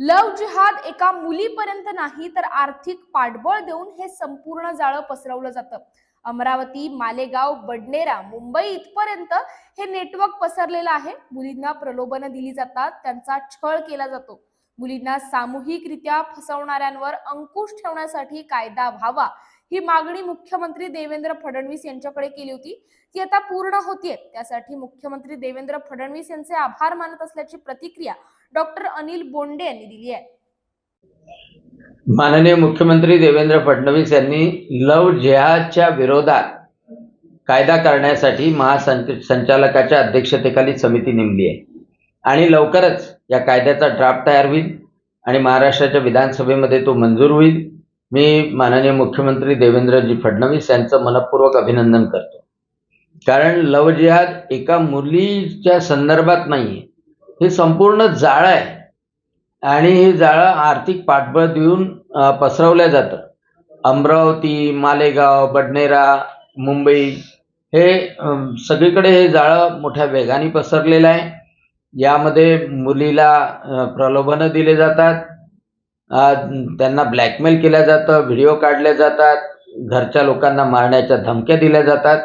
लव जिहाद एका मुलीपर्यंत नाही तर आर्थिक पाठबळ देऊन हे संपूर्ण जाळं पसरवलं जातं. अमरावती मालेगाव बडनेरा मुंबई इथपर्यंत हे नेटवर्क पसरलेलं आहे. मुलींना प्रलोभनं दिली जातात त्यांचा छळ केला जातो. मुलींना सामूहिकरित्या फसवणाऱ्यांवर अंकुश ठेवण्यासाठी कायदा व्हावा ही मागणी मुख्यमंत्री देवेंद्र फडणवीस यांच्याकडे केली होती. ती आता पूर्ण होतीये. त्यासाठी मुख्यमंत्री देवेंद्र फडणवीस यांचे आभार मानत असल्याची प्रतिक्रिया डॉक्टर अनिल बोंडे यांनी दिली आहे. माननीय मुख्यमंत्री देवेंद्र फडणवीस यांनी लव जिहादच्या विरोधात कायदा करण्यासाठी महासंच संचालकाच्या अध्यक्षतेखाली समिती नेमली आहे. आणि लवकरच या कायद्याचा ड्राफ्ट तयार होईल आणि महाराष्ट्राच्या विधानसभेमध्ये तो मंजूर होईल. मी माननीय मुख्यमंत्री देवेंद्रजी फडणवीस यांचं मनपूर्वक अभिनंदन करतो. कारण लव जिहाद एका मुलीच्या संदर्भात नाही आहे हे संपूर्ण जाळं आहे. आणि हे जाळं आर्थिक पाठबळ देऊन पसरवलं जातं. अमरावती मालेगाव बडनेरा मुंबई हे सगळीकडे हे जाळं मोठ्या वेगाने पसरलेलं आहे. यामध्ये मुलीला प्रलोभनं दिले जातात. त्यांना ब्लॅकमेल केलं जातं व्हिडिओ काढले जातात घरच्या लोकांना मारण्याच्या धमक्या दिल्या जातात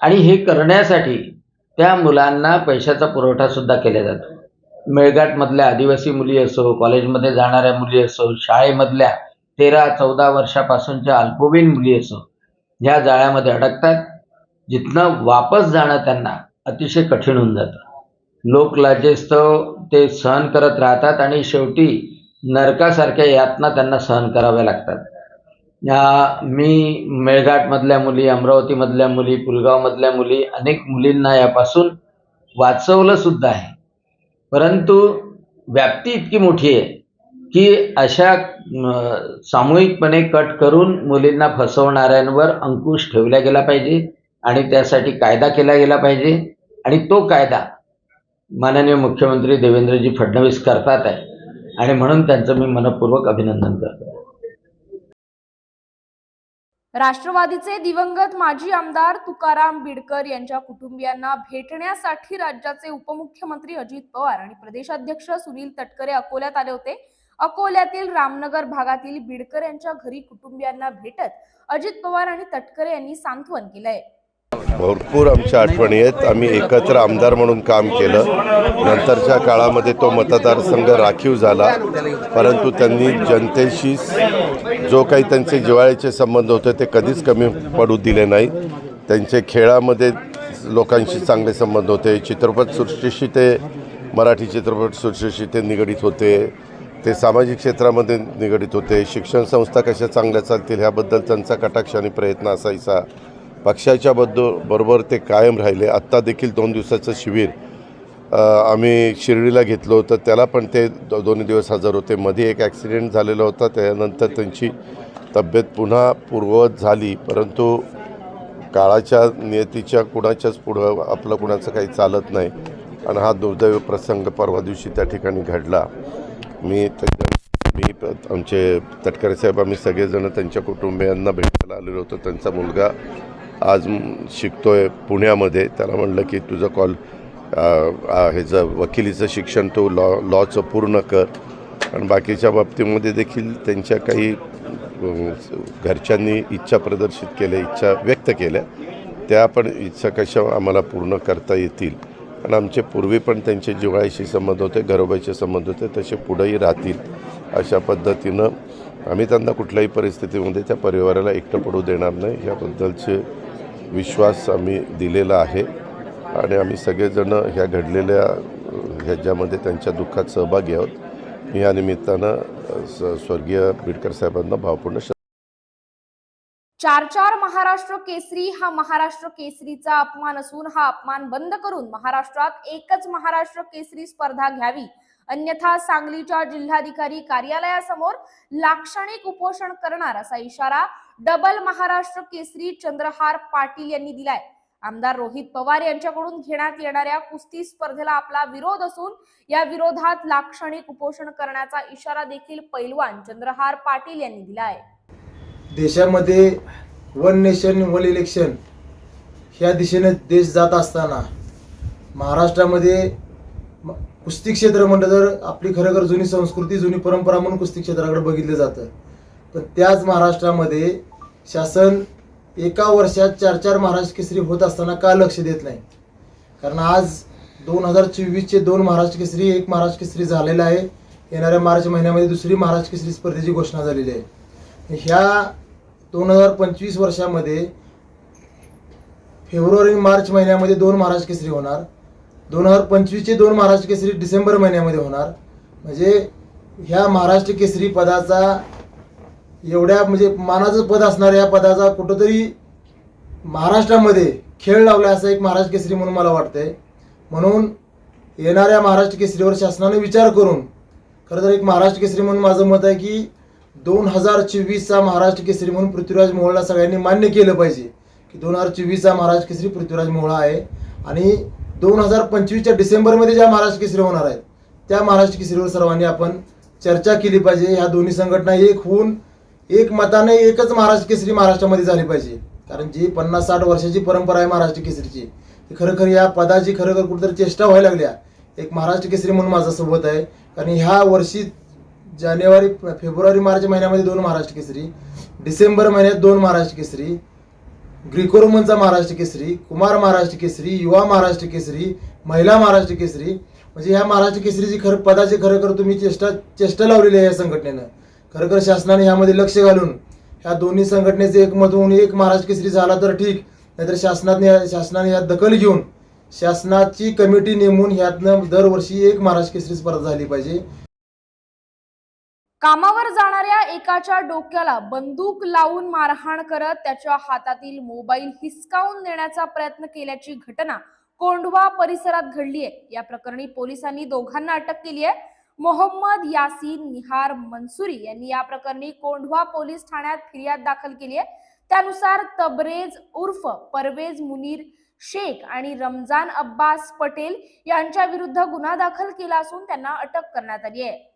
आणि हे करण्यासाठी त्या मुलांना पैशाचा पुरवठासुद्धा केला जातो. मेळघाटमधल्या आदिवासी मुली असो कॉलेजमध्ये जाणाऱ्या मुली असो शाळेमधल्या तेरा चौदा वर्षापासूनच्या अल्पवयीन मुली असो ह्या जाळ्यामध्ये अडकतात. जिथनं वापस जाणं त्यांना अतिशय कठीण होऊन जातं. लोक लाजेस्तव ते सहन करत राहतात आणि शेवटी नरकासारख्या यातना त्यांना सहन कराव्या लागतात. मी मेळघाटमधल्या मुली अमरावतीमधल्या मुली पुलगावमधल्या मुली अनेक मुलींना यापासून वाचवलं सुद्धा आहे. परंतु व्याप्ती इतकी मोठी आहे की अशा सामूहिकपणे कट करून मुलींना फसवणाऱ्यांवर अंकुश ठेवला गेला पाहिजे आणि त्यासाठी कायदा केला गेला पाहिजे. आणि तो कायदा माननीय मुख्यमंत्री देवेंद्रजी फडणवीस करतात आहे. आणि म्हणून त्यांचं मी मनपूर्वक अभिनंदन करतो. राष्ट्रवादीचे दिवंगत माजी आमदार तुकाराम बिडकर यांच्या कुटुंबियांना भेटण्यासाठी राज्याचे उपमुख्यमंत्री अजित पवार आणि प्रदेशाध्यक्ष सुनील तटकरे अकोल्यात आले होते. अकोल्यातील रामनगर भागातील बिडकर यांच्या घरी कुटुंबियांना भेटत अजित पवार आणि तटकरे यांनी सांत्वन केलंय. भरपूर आमच्या आठवणी आहेत. आम्ही एकत्र आमदार म्हणून काम केलं. नंतरच्या काळामध्ये तो मतदारसंघ राखीव झाला. परंतु त्यांनी जनतेशी जो काही त्यांचे जिव्हाळ्याचे संबंध होते ते कधीच कमी पडू दिले नाही. त्यांचे खेळामध्ये लोकांशी चांगले संबंध होते. चित्रपटसृष्टीशी ते मराठी चित्रपटसृष्टीशी ते निगडीत होते. ते सामाजिक क्षेत्रामध्ये निगडीत होते. शिक्षण संस्था कशा चांगल्या चालतील ह्याबद्दल त्यांचा कटाक्ष आणि प्रयत्न असायचा. पक्षाच्या बद्दल बरोबर ते कायम राहिले. आत्ता देखील दोन दिवसाचं शिबिर आम्ही शिर्डीला घेतलं होतं. त्याला पण ते दो दोन्ही दिवस हजर होते. मध्ये एक ॲक्सिडेंट झालेला होता. त्यानंतर त्यांची तब्येत पुन्हा पूर्ववत झाली. परंतु काळाच्या नियतीच्या कुणाच्याच पुढं आपलं कुणाचं काही चालत नाही. आणि हा दुर्दैव प्रसंग परवा दिवशी त्या ठिकाणी घडला. मी त्याच्या मी आमचे तटकरे साहेब आम्ही सगळेजण त्यांच्या कुटुंबियांना भेटायला आलेलो होतो. त्यांचा मुलगा आज शिकतो आहे पुण्यामध्ये. त्याला म्हणलं की तुझं कॉल ह्याचं वकिलीचं शिक्षण तू लॉ लॉचं पूर्ण कर. आणि बाकीच्या बाबतीमध्ये देखील त्यांच्या काही घरच्यांनी इच्छा प्रदर्शित केल्या इच्छा व्यक्त केल्या. त्या पण इच्छा कशा आम्हाला पूर्ण करता येतील? आणि आमचे पूर्वी पण त्यांचे जिव्हाळ्याशी संबंध होते घरोबाईचे संबंध होते तसे पुढेही राहतील अशा पद्धतीनं आम्ही त्यांना कुठल्याही परिस्थितीमध्ये त्या परिवाराला एकटं पडू देणार नाही. याबद्दलचे विश्वास आम्ही दिलेला आहे. आणि आम्ही सगळेजण ह्या घडलेल्या ह्याच्यामध्ये त्यांच्या दुःखात सहभागी आहोत. मी या निमित्तानं स्वर्गीय बिडकर साहेबांना भावपूर्ण चार चार महाराष्ट्र केसरी हा महाराष्ट्र केसरीचा अपमान असून हा अपमान बंद करून महाराष्ट्रात एकच महाराष्ट्र केसरी स्पर्धा घ्यावी. अन्यथा सांगलीच्या जिल्हाधिकारी कार्यालयासमोर लाक्षणिक उपोषण करणार असा इशारा डबल महाराष्ट्र केसरी चंद्रहार पाटील यांनी दिलाय. आमदार रोहित पवार यांच्याकडून घेण्यात येणाऱ्या कुस्ती स्पर्धेला आपला विरोध असून या विरोधात लाक्षणिक उपोषण करण्याचा इशारा देखील पैलवान चंद्रहार पाटील यांनी दिलाय. देशामध्ये वन नेशन वन इलेक्शन ह्या दिशेने देश जात असताना महाराष्ट्रामध्ये कुस्ती क्षेत्र म्हणलं तर आपली खरोखर जुनी संस्कृती जुनी परंपरा म्हणून कुस्ती क्षेत्राकडे बघितलं जातं. पण त्याच महाराष्ट्रामध्ये शासन एका वर्षात चार चार महाराष्ट्र केसरी होत असताना का लक्ष देत नाही? कारण आज दोन हजार चोवीसचे दोन महाराष्ट्र केसरी एक महाराष्ट्र केसरी झालेला आहे. येणाऱ्या मार्च महिन्यामध्ये दुसरी महाराष्ट्र केसरी स्पर्धेची घोषणा झालेली आहे. ह्या दोन हजार पंचवीस वर्षामध्ये फेब्रुवारी मार्च महिन्यामध्ये दोन महाराष्ट्र केसरी होणार. दोन हजार पंचवीसचे दोन महाराष्ट्र केसरी डिसेंबर महिन्यामध्ये होणार. म्हणजे ह्या महाराष्ट्र केसरी पदाचा एवढ्या म्हणजे मानाचं पद असणाऱ्या या पदाचा कुठंतरी महाराष्ट्रामध्ये खेळ लावला असा एक महाराष्ट्र केसरी म्हणून मला वाटतंय. म्हणून येणाऱ्या महाराष्ट्र केसरीवर शासनाने विचार करून खरं तर एक महाराष्ट्र केसरी म्हणून माझं मत आहे की दोन हजार चोवीसचा महाराष्ट्र केसरी म्हणून पृथ्वीराज मोहळला सगळ्यांनी मान्य केलं पाहिजे की दोन हजार चोवीसचा महाराष्ट्र केसरी पृथ्वीराज मोहळा आहे. आणि दोन हजार पंचवीसच्या डिसेंबरमध्ये ज्या महाराष्ट्र केसरी होणार आहेत त्या महाराष्ट्र केसरीवर सर्वांनी आपण चर्चा केली पाहिजे. ह्या दोन्ही संघटना एक होऊन एक मताने एकच महाराष्ट्र केसरी महाराष्ट्रामध्ये झाली पाहिजे. कारण जी पन्नास साठ वर्षाची परंपरा आहे महाराष्ट्र केसरीची ती खरंखर या पदाची खरंखर कुठेतरी चेष्टा व्हायला लागल्या. एक महाराष्ट्र केसरी म्हणून माझा सोबत आहे. कारण ह्या वर्षी जानेवारी फेब्रुवारी मार्च महिन्यामध्ये दोन महाराष्ट्र केसरी डिसेंबर महिन्यात दोन महाराष्ट्र केसरी ग्रिको रोमनचा महाराष्ट्र केसरी कुमार महाराष्ट्र केसरी युवा महाराष्ट्र केसरी महिला महाराष्ट्र केसरी. म्हणजे ह्या महाराष्ट्र केसरीची खरं पदाची खरोखर तुम्ही चेष्टा चेष्टा लावलेली आहे या संघटनेनं. खरोखर शासनाने ह्यामध्ये लक्ष घालून ह्या दोन्ही संघटनेचे एकमत होऊन एक महाराष्ट्र केसरी झाला तर ठीक नाहीतर शासनाने शासनाने यात दखल घेऊन शासनाची कमिटी नेमून ह्यातनं दरवर्षी एक महाराष्ट्र केसरी स्पर्धा झाली पाहिजे. कामावर जाणाऱ्या एकाच्या डोक्याला बंदूक लावून मारहाण करत त्याच्या हातातील मोबाईल हिसकावून नेण्याचा प्रयत्न केल्याची घटना कोंढवा परिसरात घडली आहे. या प्रकरणी पोलिसांनी दोघांना अटक केली आहे. मोहम्मद यासीन निहार मनसुरी यांनी या प्रकरणी कोंढवा पोलीस ठाण्यात फिर्याद दाखल केली आहे. त्यानुसार तबरेज उर्फ परवेज मुनीर शेख आणि रमजान अब्बास पटेल यांच्या विरुद्ध गुन्हा दाखल केला असून त्यांना अटक करण्यात आली आहे.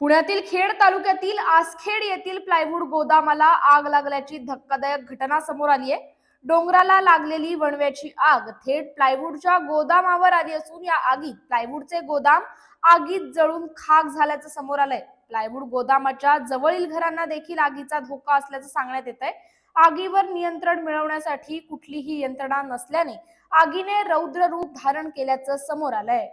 पुण्यातील खेड तालुक्यातील आसखेड येथील प्लायवूड गोदामाला आग लागल्याची धक्कादायक घटना समोर आली आहे. डोंगराला लागलेली वणव्याची आग थेट प्लायवूडच्या गोदामावर आली असून या आगीत प्लायवूडचे गोदाम आगीत जळून खाक झाल्याचं समोर आलंय. प्लायवूड गोदामाच्या जवळील घरांना देखील आगीचा धोका असल्याचं सांगण्यात येत आहे आगीवर नियंत्रण मिळवण्यासाठी कुठलीही यंत्रणा नसल्याने आगीने रौद्र रूप धारण केल्याचं समोर आलंय.